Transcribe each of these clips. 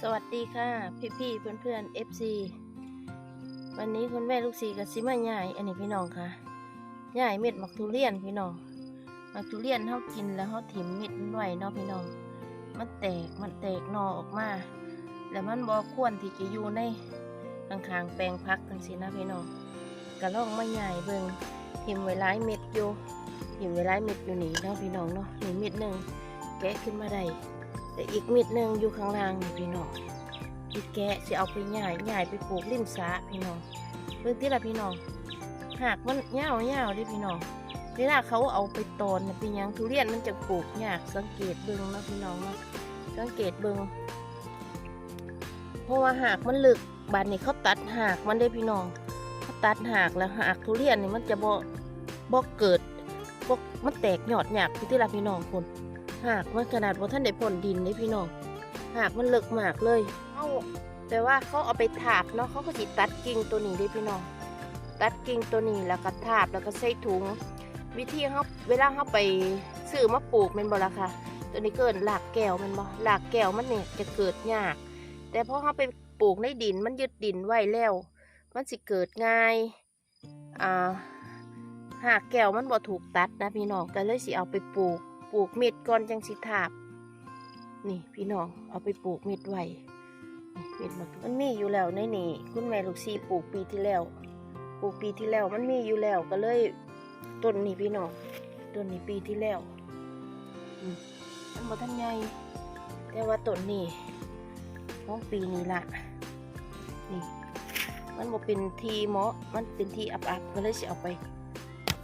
สวัสดีค่ะ พี่พี่เพื่อนเพื่อนๆ FC วันนี้คุณแม่ลูกสีกับซิมาใหญ่อันนี้พี่น้องค่ะใหญ่เม็ดมักทุเรียนพี่น้องมักทุเรียนเขากินแล้วเขาถิ่มเม็ดมันไว้เนาะพี่น้อง มันแตกมันแตกนอออกมา แล้วมันบอควรที่จะอยู่ในข้างๆแปลงพักกันสินะพี่น้องกระลองมาใหญ่เบิงถิ่มไว้หลายเม็ดอยู่ถิ่มไว้หลายเม็ดอยู่นี่เนาะพี่น้องเนาะนี่เม็ดหนึ่งแกะขึ้นมาได้ แต่อีกมิดหนึ่งอยู่ข้างล่างนี่พี่น้องอีกแกะสิเอาไปใหย่ายหย่ไปปลูกริมสระพี่น้องเรื่องที่ละพี่น้องหากมันเงาวเงาวๆเดิพี่น้องเวลาเขาเอาไปตอนน่ะเป็นยังทุเรียนมันจะปลูกยากสังเกตเบิ่งนะพี่น้องนะสังเกตเบิ่งเพราะว่าหากมันลึกบานนี้เขาตัดหากมันได้พี่น้องเขาตัดหากแล้วหากทุเรียนนี่มันจะบ่บ่เกิดบ่มันแตกยอดหยากพี่ที่ละพี่น้องคน หากมันขนาดว่าท่านได้ผลดินเลยพี่น้องหากมันเลิกมากเลยเอาแต่ว่าเขาเอาไปถาบเนาะเขาก็สิตัดกิ่งตัวนี้เลยพี่น้อง ตัดกิ่งตัวนี้แล้วก็ถาบแล้วก็ใส่ถุง วิธีเขาเวลาเขาไปซื้อมาปลูกแมันบ่ละค่ะ ตัวนี้เกิดหลากแก้วมันบ่หลากแก้วมันเนี่ยจะเกิดยาก แต่พอเขาไปปลูกในดินมันยึดดินไว้แล้ว มันสิเกิดง่ายอ่าหากแก้วมันบ่ถูกตัดนะพี่น้องก็เลยสิเอาไปปลูก ปลูกเม็ดก่อนจังสิทาบ นี่พี่น้องเอาไปปลูกเม็ดไว้เม็ดมันมีอยู่แล้วในนี่คุณแม่ลูกซีปลูกปีที่แล้ว ปลูกปีที่แล้วมันมีอยู่แล้วก็เลยต้นนี้พี่น้องต้นนี้ปีที่แล้วอืมมันบ่ทันใหญ่แต่ว่าต้นนี้ของปีนี้ละนี่ มันบ่เป็นทีเหมาะมันเป็นทีอับๆก็เลยสิเอาไป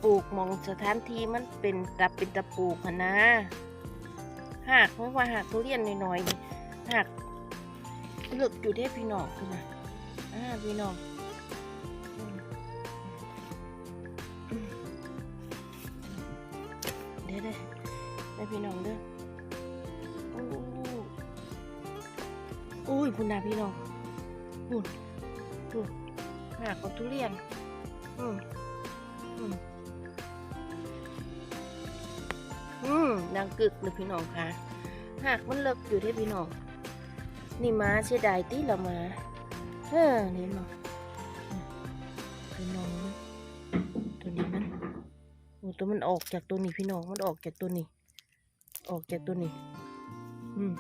ปลูกมองสถานที่มันเป็นตะเป็นตะปลูกนะหากไม่ว่าหากทุเรียนน้อยๆหากเลือกอยู่ได้พี่น้องคือนะอ่าพี่น้องเดี๋ยวเด้อได้พี่น้องเด้ออ้อุ้ยพุ่นนะพี่น้องพุ่นพุ่นหากของทุเรียน อืมอืม อืมดังกึกเลยพี่น้องคะหากมันเลิกอยู่ที่พี่น้อง นี่มาเสียดายตีละมาเฮ้อนี่มาพี่น้อง ตัวนี้มันโอ้ตัวมันออกจากตัวนี้พี่น้อง มันออกจากตัวนี้ ออกจากตัวนี้ อืม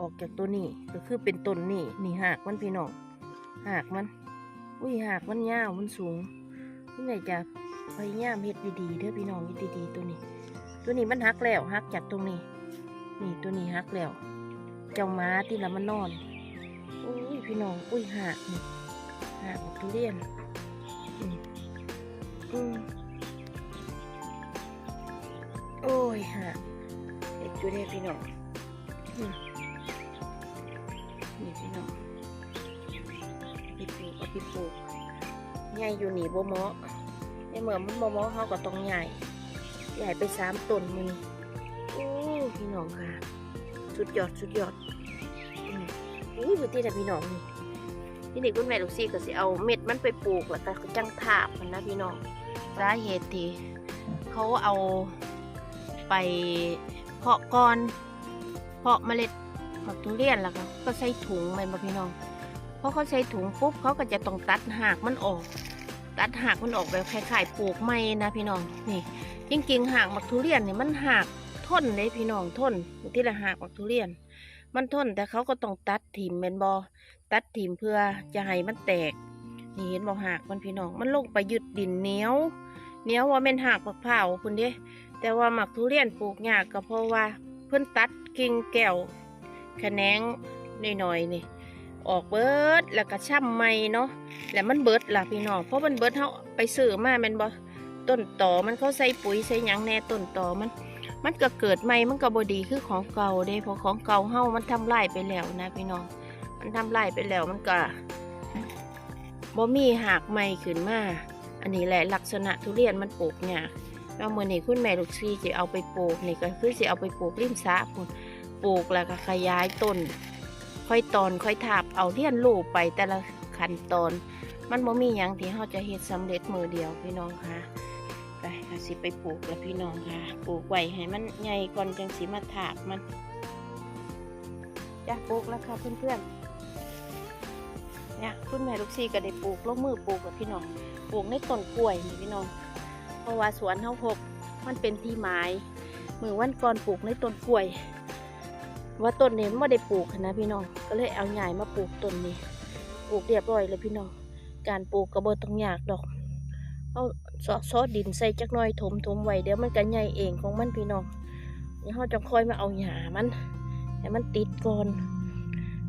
ออกจากตัวนี้ ก็คือเป็นต้นนี่ นี่หากมันพี่น้อง หากมัน อุ้ยหากมันยาว มันสูงคุณยายจะพยายามเฮ็ดดีๆเด้อพี่น้องเฮ็ดดีๆตัวนี้ ตัวนี้มันหักแล้วหักจากตรงนี้ นี่ตัวนี้หักแล้ว เจ้าม้าที่ละมันนอน อุ้ยพี่น้อง อุ้ยหักนี่หักทุเรียนอืมโอ้ยหักเด็กจุเด้พี่น้องอืมนี่พี่น้องไปปลูกเอาไปปลูกใหญ่อยู่หนี่บ่หมาะในเมื่อมันบ่หมาะเขาก็ต้องใหญ่ ใหญ่ไปสามต้นมือโอ้พี่น้องค่ะสุดยอดสุดยอดอืมอุ้ยพื้นที่แต่พี่น้องนี่ที่นี่คุณแม่ลูกซี่ก็สิเอาเม็ดมันไปปลูกแล้วก็จังถาบมันนะพี่น้องสาเหตุที่เขาเอาไปเพาะก้อนเพาะเมล็ดผักทุเรียนแล้วก็ก็ใส่ถุงไปบ่พี่น้องเพราะเขาใส่ถุงปุ๊บเขาก็จะต้องตัดหากมันออก ตัดหากมันออกแบบคล้ายๆปลูกไม้นะพี่น้องนี่ จริงๆหากมักทุเรียนเนี่ยมันหากทนเลยพี่น้องทนที่ละหากมักทุเรียน มันทนแต่เขาก็ต้องตัดถิ่มเป็นบอตัดถิ่มเพื่อจะให้มันแตก นี่เห็นบอกหากมันพี่น้องมันลงไปยึดดินเหนียวเหนียวว่าเป็นหากมักเผาคุณเด้แต่ว่ามักทุเรียนปลูกยากก็เพราะว่าเพิ่นตัดกิ่งแก้วแขนงหน่อยๆนี่ออกเบิดแล้วก็ช่ำไม่เนาะแล้วมันเบิดล่ะพี่น้องเพราะมันเบิดเขาไปซื้อมาแมันบอ ต้นต่อมันเขาใส่ปุ๋ยใส่ยังแน่ต้นต่อมัน มันก็เกิดใหม่มันก็บดีคือของเก่าเด้เพราะของเก่าเฮามันทำลายไปแล้วนะพี่น้อง มันทำลายไปแล้วมันก็บ่มีหากใหม่ขึ้นมา อันนี้แหละลักษณะทุเรียนมันปลูกเนี่ยแล้วมื่อนี้คุณแม่ลูกซีจะเอาไปปลูกนี่ก็คือจะเอาไปปลูกริมสระพุ่นปลูกแล้วก็ขยายต้น ค่อยตอนค่อยทาบเอาเรียนลูกไปแต่ละขั้นตอน มันบ่มีหยังที่เฮาจะเฮ็ดสำเร็จมือเดียวพี่น้องค่ะไปค่ะ สิไปปลูกแล้วพี่น้องค่ะ ปลูกไว้ให้มันใหญ่ก่อนจังสิมาถากมันจะปลูกแล้วค่ะเพื่อนๆเนี่ยคุณแม่ลูกซีก็ได้ปลูกลงมือปลูกกับพี่น้อง ปลูกในต้นกล้วยนี่พี่น้อง เพราะว่าสวนเฮาพกมันเป็นที่ไม้มือวันก่อนปลูกในต้นกล้วย ว่าต้นนี้ไม่ได้ปลูกนะพี่น้อง ก็เลยเอาใหญ่มาปลูกต้นนี้ ปลูกเรียบร้อยเลยพี่น้อง การปลูกกระเบิดต้องยากดอก เอาซอซอดินใส่จักหน่อยถมถมไว้เดี๋ยวมันก็ใหญ่เองของมันพี่น้องเดี๋ยวเราจะค่อยมาเอาหญ้ามันให้มันติดก่อน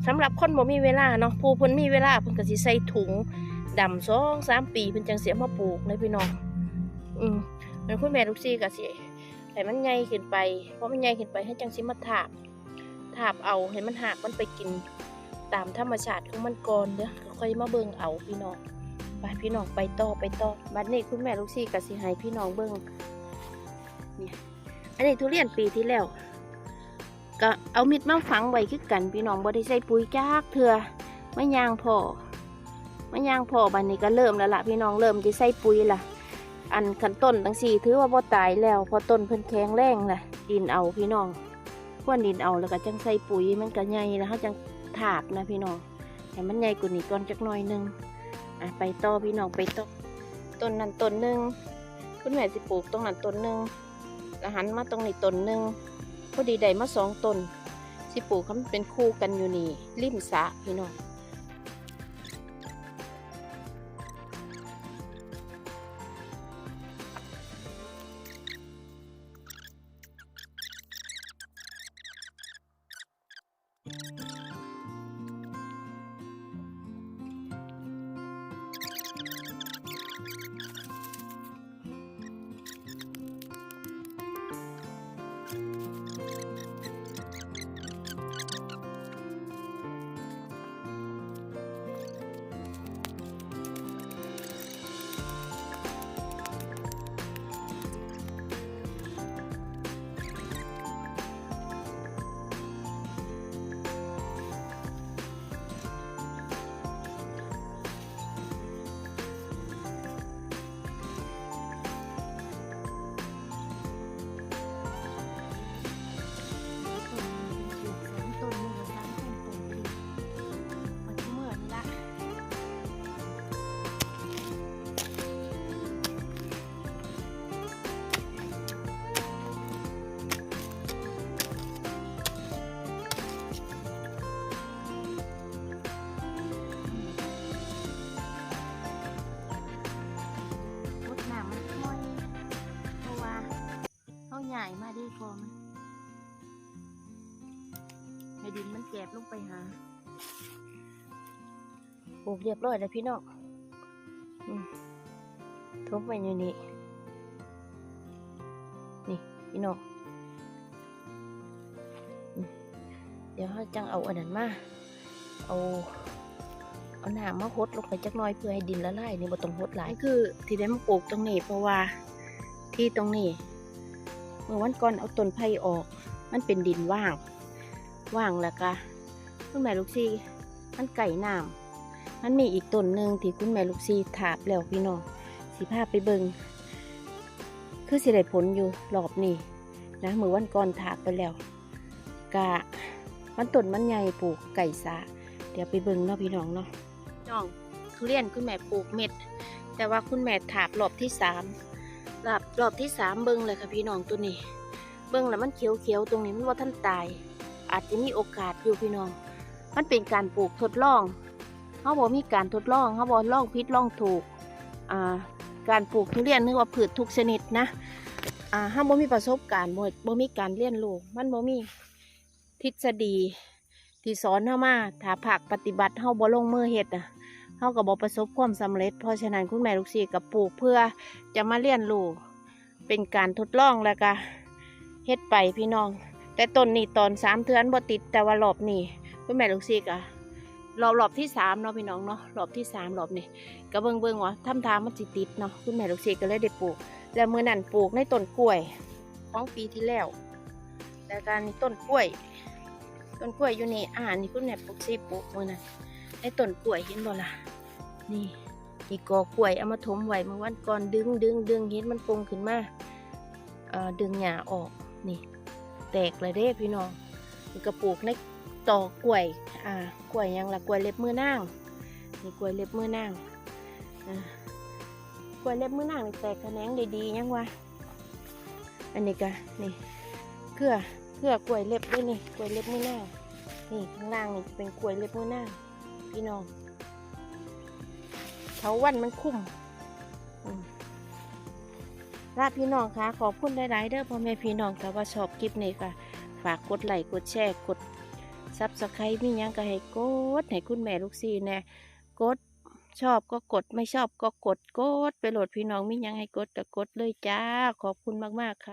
สำหรับคนบ่มีเวลาเนาะผู้เพิ่นมีเวลาเพิ่นก็สิใส่ถุงดำสองสามปีเพิ่นจังเสียมาปลูกเลยพี่น้อง อืมแล้วคุณแม่ลูกซี่ก็สิให้มันใหญ่ขึ้นไป เพราะมันใหญ่ขึ้นไปให้จังสิมาถาบถาบเอาให้มันหักมันไปกินตามธรรมชาติของมันก่อนเด้อค่อยมาเบิ่งเอาพี่น้อง ไปพี่น้องไปต่อไปต่อบัดนี้คุณแม่ลูกซี่ก็สิให้พี่น้องเบิ่งเนี่ยอันนี้ทุเรียนปีที่แล้ว ก็เอามิดมาฝังไว้คือกัน พี่น้องบ่ได้ใส่ปุ๋ยจักเถื่อไม่ยางพอไม่ยางพอบัดนี้ก็เริ่มแล้วล่ะพี่น้องเริ่มจะใส่ปุ๋ยล่ะ อันขันต้นทั้งสี่ถือว่าบ่ตายแล้ว พอต้นเพิ่นแข็งแรงล่ะ ดินเอาพี่น้องควนดินเอาแล้วก็จังใส่ปุ๋ยมันก็ใหญ่แล้วเขาจังถาบนะพี่น้องให้มันใหญ่กว่านี้ก่อนจักหน่อยนึง อะไปต่อพี่น้องไปต่อต้นนั้นต้นหนึ่งคุณแม่สิปลูกตรงนั้นต้นหนึ่งแล้วหันมาตรงนี้ต้นหนึ่งพอดีได้มาสองต้นสิปลูกเขาเป็นคู่กันอยู่นี่ริมสะพี่น้อง แกบลงไปหาปลูกเรียบร้อยแล้วพี่น้องอืมทุบไปอยู่นี่ นี่พี่น้องอืมเดี๋ยวเขาจังเอาอันนั้นมา เอา เอาน้ำมาหดลงไปจักหน่อยเพื่อให้ดินละลายนี่บ่ต้องหดหลายคือ ที่ได้มาปลูกตรงนี้เพราะว่าที่ตรงนี้ เมื่อวันก่อนเอาต้นไผ่ออก มันเป็นดินว่าง ว่างแล้วก็คุณแม่ลูกซีมันไก่น้ำมันมีอีกต้นหนึ่งที่คุณแม่ลูกซีถาบแล้วพี่น้องสิพาไปเบิงคือสิได้ผลอยู่รอบนี้นะมือวันก่อนถาบไปแล้วกะมันต้นมันใหญ่ปลูกไก่สาเดี๋ยวไปเบิงเนาะพี่น้องเนาะน้องทุเรียนคุณแม่ปลูกเม็ด แต่ว่าคุณแม่ถาบรอบที่สามรอบรอบที่สามเบิ้งเลยค่ะพี่น้องตัวนี้ เบิ้งแล้วมันเขียวเขียวๆตรงนี้มันว่าท่านตาย อาจจะมีโอกาสอยู่พี่น้อง มันเป็นการปลูกทดลองเขาบอกมีการทดลองเขาบอกลองพิษลองถูกอ่าการปลูกทุเรียนนึกว่าพืชทุกชนิดนะอ่าห้าบ่มีประสบการณ์บ่บ่มีการเรียนรู้มันบ่มีทฤษฎีที่สอนเฮามาถ้าภาคปฏิบัติเฮาบ่ลงมือเฮ็ดอะเฮาก็บ่ประสบความสำเร็จ เพราะฉะนั้นคุณแม่ลูกศิษย์ก็ปลูกเพื่อจะมาเรียนรู้เป็นการทดลองแล้วก็เฮ็ดไปพี่น้อง แต่ต้นนี้ตอนสามเทือนบ่ติดแต่ว่ารอบนี้คุณแม่ลูกศิษย์ก็รอบรอบที่สามเนาะพี่น้องเนาะรอบที่สามรอบนี้ก็เบิ่งเบิ่งว่าทำทางมันสิติดเนาะคุณแม่ลูกศิษย์ก็เลยได้ปลูก แล้วมื้อนั้นปลูกในต้นกล้วยของปีที่แล้วแล้วการนี้ต้นกล้วย ต้นกล้วยอยู่นี่อ่านี่คุณแม่ปลูกซีปลูกมื่อนะในต้นกล้วยเห็นบ่ล่ะนี่นี่กอกล้วยเอามาถมไว้เมื่อวันก่อนดึงดึงดึงเห็นมันปุงขึ้นมาเอ่อดึงหญ้าออกนี่ แตกเลยเด้พี่น้องนี่ก็ปลูกในต่อกล้วย อ่ากล้วยยังละกล้วยเล็บมือนางนี่กล้วยเล็บมือนางอ่ากล้วยเล็บมือนางแตกแขนงได้ดียังวะอันนี้ก็นี่เกลือเกลือกล้วยเล็บด้วยนี่กล้วยเล็บมือนางนี่ข้างล่างนี่เป็นกล้วยเล็บมือนางพี่น้องเถาวันมันคุ้มอืม ลาพี่น้องคะขอบคุณหลายๆเด้อพ่อแม่พี่น้องค่ะว่าชอบคลิปนี้ก็ฝากกดไลค์กดแชร์กดซับสไครต์มียังก็ให้กดให้คุณแม่ลูกซีแน่กดชอบก็กดไม่ชอบก็กดกด ไปโหลดพี่น้องมียังให้กดก็กดเลยจ้า ขอบคุณมากๆค่ะ